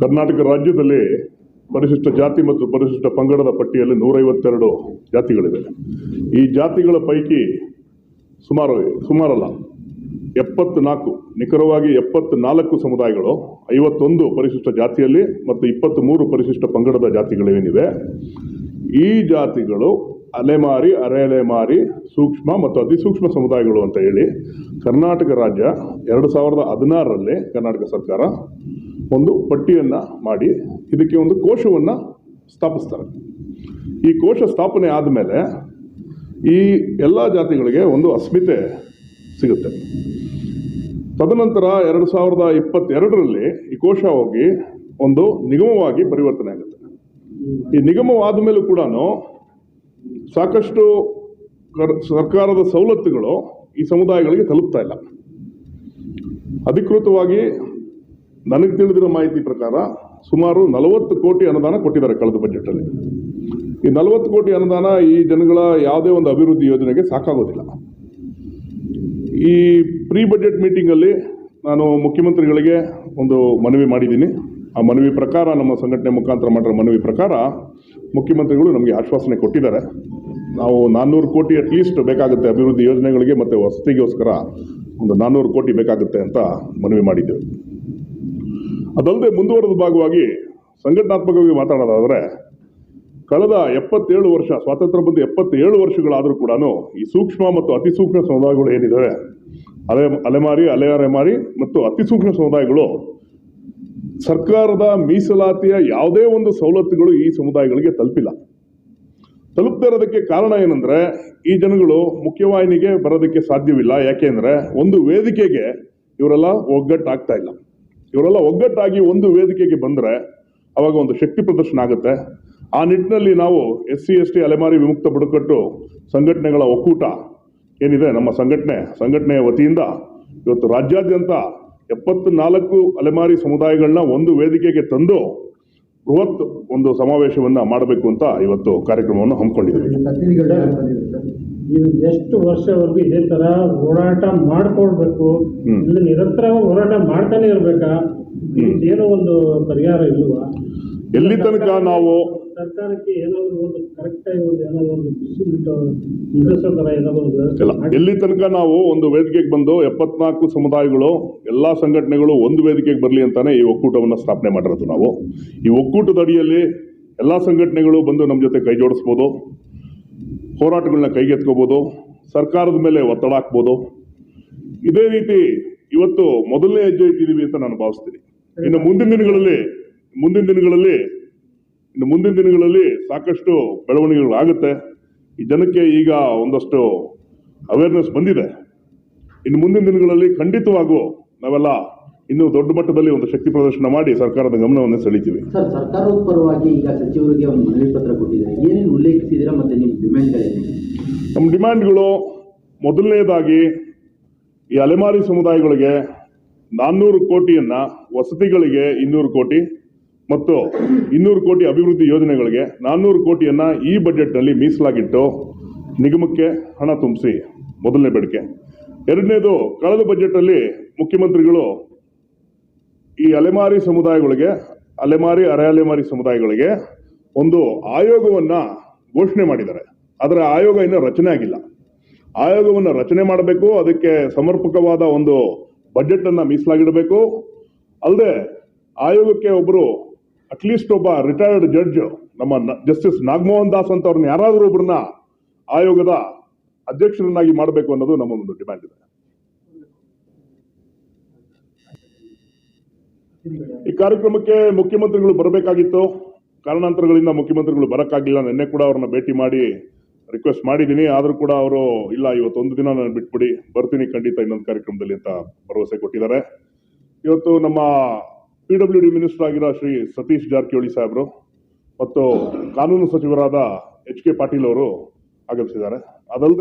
ಕರ್ನಾಟಕ ರಾಜ್ಯದಲ್ಲಿ ಪರಿಶಿಷ್ಟ ಜಾತಿ ಮತ್ತು ಪರಿಶಿಷ್ಟ ಪಂಗಡದ ಪಟ್ಟಿಯಲ್ಲಿ ನೂರೈವತ್ತೆರಡು ಜಾತಿಗಳಿವೆ. ಈ ಜಾತಿಗಳ ಪೈಕಿ ಸುಮಾರು, ಸುಮಾರಲ್ಲ, ಎಪ್ಪತ್ನಾಲ್ಕು, ನಿಖರವಾಗಿ ಎಪ್ಪತ್ನಾಲ್ಕು ಸಮುದಾಯಗಳು, ಐವತ್ತೊಂದು ಪರಿಶಿಷ್ಟ ಜಾತಿಯಲ್ಲಿ ಮತ್ತು ಇಪ್ಪತ್ತ್ಮೂರು ಪರಿಶಿಷ್ಟ ಪಂಗಡದ ಜಾತಿಗಳೇನಿವೆ. ಈ ಜಾತಿಗಳು ಅಲೆಮಾರಿ ಅರೆಅಲೆಮಾರಿ ಸೂಕ್ಷ್ಮ ಮತ್ತು ಅತಿಸೂಕ್ಷ್ಮ ಸಮುದಾಯಗಳು ಅಂತ ಹೇಳಿ ಕರ್ನಾಟಕ ರಾಜ್ಯ ಎರಡು ಸಾವಿರದ ಹದಿನಾರರಲ್ಲಿ ಕರ್ನಾಟಕ ಸರ್ಕಾರ ಒಂದು ಪಟ್ಟಿಯನ್ನು ಮಾಡಿ ಇದಕ್ಕೆ ಒಂದು ಕೋಶವನ್ನು ಸ್ಥಾಪಿಸ್ತಾರೆ. ಈ ಕೋಶ ಸ್ಥಾಪನೆ ಆದಮೇಲೆ ಈ ಎಲ್ಲ ಜಾತಿಗಳಿಗೆ ಒಂದು ಅಸ್ಮಿತೆ ಸಿಗುತ್ತೆ. ತದನಂತರ ಎರಡು ಸಾವಿರದ ಇಪ್ಪತ್ತೆರಡರಲ್ಲಿ ಈ ಕೋಶ ಹೋಗಿ ಒಂದು ನಿಗಮವಾಗಿ ಪರಿವರ್ತನೆ ಆಗುತ್ತೆ. ಈ ನಿಗಮವಾದ ಮೇಲೂ ಕೂಡ ಸಾಕಷ್ಟು ಕರ್- ಸರ್ಕಾರದ ಸವಲತ್ತುಗಳು ಈ ಸಮುದಾಯಗಳಿಗೆ ತಲುಪ್ತಾ ಇಲ್ಲ. ಅಧಿಕೃತವಾಗಿ ನನಗೆ ತಿಳಿದಿರೋ ಮಾಹಿತಿ ಪ್ರಕಾರ ಸುಮಾರು ನಲವತ್ತು ಕೋಟಿ ಅನುದಾನ ಕೊಟ್ಟಿದ್ದಾರೆ ಕಳೆದ ಬಜೆಟಲ್ಲಿ ಈ ನಲವತ್ತು ಕೋಟಿ ಅನುದಾನ ಈ ಜನಗಳ ಯಾವುದೇ ಒಂದು ಅಭಿವೃದ್ಧಿ ಯೋಜನೆಗೆ ಸಾಕಾಗೋದಿಲ್ಲ. ಈ ಪ್ರೀ ಬಜೆಟ್ ಮೀಟಿಂಗಲ್ಲಿ ನಾನು ಮುಖ್ಯಮಂತ್ರಿಗಳಿಗೆ ಒಂದು ಮನವಿ ಮಾಡಿದ್ದೀನಿ. ಆ ಮನವಿ ಪ್ರಕಾರ ನಮ್ಮ ಸಂಘಟನೆ ಮುಖಾಂತರ ಮಾಡಿರೋ ಮನವಿ ಪ್ರಕಾರ ಮುಖ್ಯಮಂತ್ರಿಗಳು ನಮಗೆ ಆಶ್ವಾಸನೆ ಕೊಟ್ಟಿದ್ದಾರೆ. ನಾವು ನಾನ್ನೂರು ಕೋಟಿ ಅಟ್ಲೀಸ್ಟ್ ಬೇಕಾಗುತ್ತೆ ಅಭಿವೃದ್ಧಿ ಯೋಜನೆಗಳಿಗೆ ಮತ್ತು ವಸತಿಗೋಸ್ಕರ ಒಂದು ನಾನ್ನೂರು ಕೋಟಿ ಬೇಕಾಗುತ್ತೆ ಅಂತ ಮನವಿ ಮಾಡಿದ್ದೇವೆ. ಅದಲ್ಲದೆ ಮುಂದುವರೆದ ಭಾಗವಾಗಿ ಸಂಘಟನಾತ್ಮಕವಾಗಿ ಮಾತಾಡೋದಾದರೆ ಕಳೆದ ಎಪ್ಪತ್ತೇಳು ವರ್ಷ, ಸ್ವಾತಂತ್ರ್ಯ ಬಂದು ಎಪ್ಪತ್ತೇಳು ವರ್ಷಗಳಾದರೂ ಕೂಡ ಈ ಸೂಕ್ಷ್ಮ ಮತ್ತು ಅತಿ ಸೂಕ್ಷ್ಮ ಸಮುದಾಯಗಳು ಏನಿದ್ದಾವೆ ಅಲೆ, ಅಲೆಮಾರಿ ಅಲೆ ಮತ್ತು ಅತಿ ಸೂಕ್ಷ್ಮ ಸಮುದಾಯಗಳು, ಸರ್ಕಾರದ ಮೀಸಲಾತಿಯ ಯಾವುದೇ ಒಂದು ಸವಲತ್ತುಗಳು ಈ ಸಮುದಾಯಗಳಿಗೆ ತಲುಪಿಲ್ಲ. ತಲುಪದೇ ಇರೋದಕ್ಕೆ ಕಾರಣ ಏನಂದ್ರೆ, ಈ ಜನಗಳು ಮುಖ್ಯವಾಹಿನಿಗೆ ಬರೋದಕ್ಕೆ ಸಾಧ್ಯವಿಲ್ಲ. ಯಾಕೆಂದ್ರೆ ಒಂದು ವೇದಿಕೆಗೆ ಇವರೆಲ್ಲ ಒಗ್ಗಟ್ಟಾಗ್ತಾ ಇಲ್ಲ. ಇವರೆಲ್ಲ ಒಗ್ಗಟ್ಟಾಗಿ ಒಂದು ವೇದಿಕೆಗೆ ಬಂದರೆ ಅವಾಗ ಒಂದು ಶಕ್ತಿ ಪ್ರದರ್ಶನ ಆಗುತ್ತೆ. ಆ ನಿಟ್ಟಿನಲ್ಲಿ ನಾವು ಎಸ್ ಸಿ ಎಸ್ ಟಿ ಅಲೆಮಾರಿ ವಿಮುಕ್ತ ಬುಡಕಟ್ಟು ಸಂಘಟನೆಗಳ ಒಕ್ಕೂಟ ಏನಿದೆ, ನಮ್ಮ ಸಂಘಟನೆ, ಸಂಘಟನೆಯ ವತಿಯಿಂದ ಇವತ್ತು ರಾಜ್ಯಾದ್ಯಂತ ಎಪ್ಪತ್ನಾಲ್ಕು ಅಲೆಮಾರಿ ಸಮುದಾಯಗಳನ್ನ ಒಂದು ವೇದಿಕೆಗೆ ತಂದು ಬೃಹತ್ ಒಂದು ಸಮಾವೇಶವನ್ನು ಮಾಡಬೇಕು ಅಂತ ಇವತ್ತು ಕಾರ್ಯಕ್ರಮವನ್ನು ಹಮ್ಮಿಕೊಂಡಿದ್ದೀವಿ. ಎಷ್ಟು ವರ್ಷವರೆಗೂ ಇದೇ ತರ ಹೋರಾಟ ಮಾಡ್ಕೊಳ್ಬೇಕು. ಇಲ್ಲಿ ನಿರಂತರವಾಗಿ ಹೋರಾಟ ಮಾಡ್ತಾನೆ ಇರ್ಬೇಕಾ? ಏನೋ ಒಂದು ಪರಿಹಾರ ಇಲ್ವಾ? ಎಲ್ಲಿ ತನಕ ನಾವು ಸರ್ಕಾರಕ್ಕೆ ಏನಾದ್ರು ಒಂದು ಕರೆಕ್ಟ್ ಆಗಿ ಒಂದು ಏನಾದ್ರು ಒಂದು ಬಿಸಿ ಬಿಟ್ಟು ನಿಲ್ಲಿಸೋ ತರ ಏನಾದ್ರು ಒಂದು ಎಲ್ಲಿ ತನಕ ನಾವು ಒಂದು ವೇದಿಕೆಗೆ ಬಂದು ಎಪ್ಪತ್ನಾಲ್ಕು ಸಮುದಾಯಗಳು ಎಲ್ಲ ಸಂಘಟನೆಗಳು ಒಂದು ವೇದಿಕೆಗೆ ಬರಲಿ ಅಂತಾನೆ ಈ ಒಕ್ಕೂಟವನ್ನು ಸ್ಥಾಪನೆ ಮಾಡಿರೋದು ನಾವು. ಈ ಒಕ್ಕೂಟದ ಅಡಿಯಲ್ಲಿ ಎಲ್ಲ ಸಂಘಟನೆಗಳು ಬಂದು ನಮ್ಮ ಜೊತೆ ಕೈ ಜೋಡಿಸ್ಬೋದು. ಹೋರಾಟಗಳನ್ನ ಕೈಗೆತ್ಕೋಬೋದು ಸರ್ಕಾರದ ಮೇಲೆ ಒತ್ತಡ ಹಾಕ್ಬೋದು. ಇದೇ ರೀತಿ ಇವತ್ತು ಮೊದಲನೇ ಹೆಜ್ಜೆ ಇಟ್ಟಿದ್ದೀವಿ ಅಂತ ನಾನು ಭಾವಿಸ್ತೀನಿ. ಇನ್ನು ಮುಂದಿನ ದಿನಗಳಲ್ಲಿ ಮುಂದಿನ ದಿನಗಳಲ್ಲಿ, ಇನ್ನು ಮುಂದಿನ ದಿನಗಳಲ್ಲಿ ಸಾಕಷ್ಟು ಬೆಳವಣಿಗೆಗಳು ಆಗುತ್ತೆ ಈ ಜನಕ್ಕೆ ಈಗ ಒಂದಷ್ಟು ಅವೇರ್ನೆಸ್ ಬಂದಿದೆ. ಇನ್ನು ಮುಂದಿನ ದಿನಗಳಲ್ಲಿ ಖಂಡಿತವಾಗೂ ನಾವೆಲ್ಲ ಇನ್ನೂ ದೊಡ್ಡ ಮಟ್ಟದಲ್ಲಿ ಒಂದು ಶಕ್ತಿ ಪ್ರದರ್ಶನ ಮಾಡಿ ಸರ್ಕಾರದ ಗಮನವನ್ನು ಸೆಳೀತೀವಿ. ಸರ್ ಸರ್ಕಾರದ ಪರವಾಗಿ ಈಗ ಸಚಿವರಿಗೆ ಒಂದು ಮನವಿ ಪತ್ರ ಕೊಟ್ಟಿದ್ದಾರೆ. ಏನೇನು ಉಲ್ಲೇಖಿಸಿದ್ದೀರಾ ಮತ್ತೆ ನಿಮ್ಮ ಡಿಮ್ಯಾಂಡ್ಗಳೇನು? ನಮ್ಮ ಡಿಮ್ಯಾಂಡ್ಗಳು ಮೊದಲನೇದಾಗಿ ಈ ಅಲೆಮಾರಿ ಸಮುದಾಯಗಳಿಗೆ ನಾನ್ನೂರು ಕೋಟಿಯನ್ನ ವಸತಿಗಳಿಗೆ ಇನ್ನೂರು ಕೋಟಿ ಮತ್ತು ಇನ್ನೂರು ಕೋಟಿ ಅಭಿವೃದ್ಧಿ ಯೋಜನೆಗಳಿಗೆ ನಾನ್ನೂರು ಕೋಟಿಯನ್ನ ಈ ಬಜೆಟ್ನಲ್ಲಿ ಮೀಸಲಾಗಿಟ್ಟು ನಿಗಮಕ್ಕೆ ಹಣ ತುಂಬಿಸಿ ಮೊದಲನೇ ಬೇಡಿಕೆ. ಎರಡನೇದು ಕಳೆದ ಬಜೆಟಲ್ಲಿ ಮುಖ್ಯಮಂತ್ರಿಗಳು ಈ ಅಲೆಮಾರಿ ಸಮುದಾಯಗಳಿಗೆ, ಅಲೆಮಾರಿ, ಅರೆ ಅಲೆಮಾರಿ ಸಮುದಾಯಗಳಿಗೆ ಒಂದು ಆಯೋಗವನ್ನ ಘೋಷಣೆ ಮಾಡಿದ್ದಾರೆ. ಆದರೆ ಆಯೋಗ ಇನ್ನೂ ರಚನೆ ಆಗಿಲ್ಲ. ಆಯೋಗವನ್ನು ರಚನೆ ಮಾಡಬೇಕು, ಅದಕ್ಕೆ ಸಮರ್ಪಕವಾದ ಒಂದು ಬಜೆಟ್ ಅನ್ನ ಮೀಸಲಾಗಿಡಬೇಕು. ಅಲ್ಲದೆ ಆಯೋಗಕ್ಕೆ ಒಬ್ಬರು ಅಟ್ಲೀಸ್ಟ್ ಒಬ್ಬ ರಿಟೈರ್ಡ್ ಜಡ್ಜ್ ನಮ್ಮ ಜಸ್ಟಿಸ್ ನಾಗಮೋಹನ್ ದಾಸ್ ಅಂತ ಅವ್ರನ್ನ ಯಾರಾದರೂ ಒಬ್ಬರನ್ನ ಆಯೋಗದ ಅಧ್ಯಕ್ಷರನ್ನಾಗಿ ಮಾಡಬೇಕು ಅನ್ನೋದು ನಮ್ಮ ಒಂದು ಡಿಮ್ಯಾಂಡ್ ಇದೆ. ಈ ಕಾರ್ಯಕ್ರಮಕ್ಕೆ ಮುಖ್ಯಮಂತ್ರಿಗಳು ಬರಬೇಕಾಗಿತ್ತು. ಕಾರಣಾಂತರಗಳಿಂದ ಮುಖ್ಯಮಂತ್ರಿಗಳು ಬರೋಕ್ಕಾಗಿಲ್ಲ. ನಿನ್ನೆ ಕೂಡ ಅವ್ರನ್ನ ಭೇಟಿ ಮಾಡಿ ರಿಕ್ವೆಸ್ಟ್ ಮಾಡಿದ್ದೀನಿ. ಆದರೂ ಕೂಡ ಅವರು, ಇಲ್ಲ ಇವತ್ತೊಂದು ದಿನ ನಾನು ಬಿಟ್ಬಿಡಿ, ಬರ್ತೀನಿ ಖಂಡಿತ ಇನ್ನೊಂದು ಕಾರ್ಯಕ್ರಮದಲ್ಲಿ ಅಂತ ಭರವಸೆ ಕೊಟ್ಟಿದ್ದಾರೆ. ಇವತ್ತು ನಮ್ಮ ಪಿ ಡಬ್ಲ್ಯೂ ಡಿ ಮಿನಿಸ್ಟರ್ ಆಗಿರೋ ಶ್ರೀ ಸತೀಶ್ ಜಾರಕಿಹೊಳಿ ಸಾಹೇಬರು ಮತ್ತು ಕಾನೂನು ಸಚಿವರಾದ ಎಚ್ ಕೆ ಪಾಟೀಲ್ ಅವರು ಆಗಮಿಸಿದ್ದಾರೆ. ಅದಲ್ಲದೆ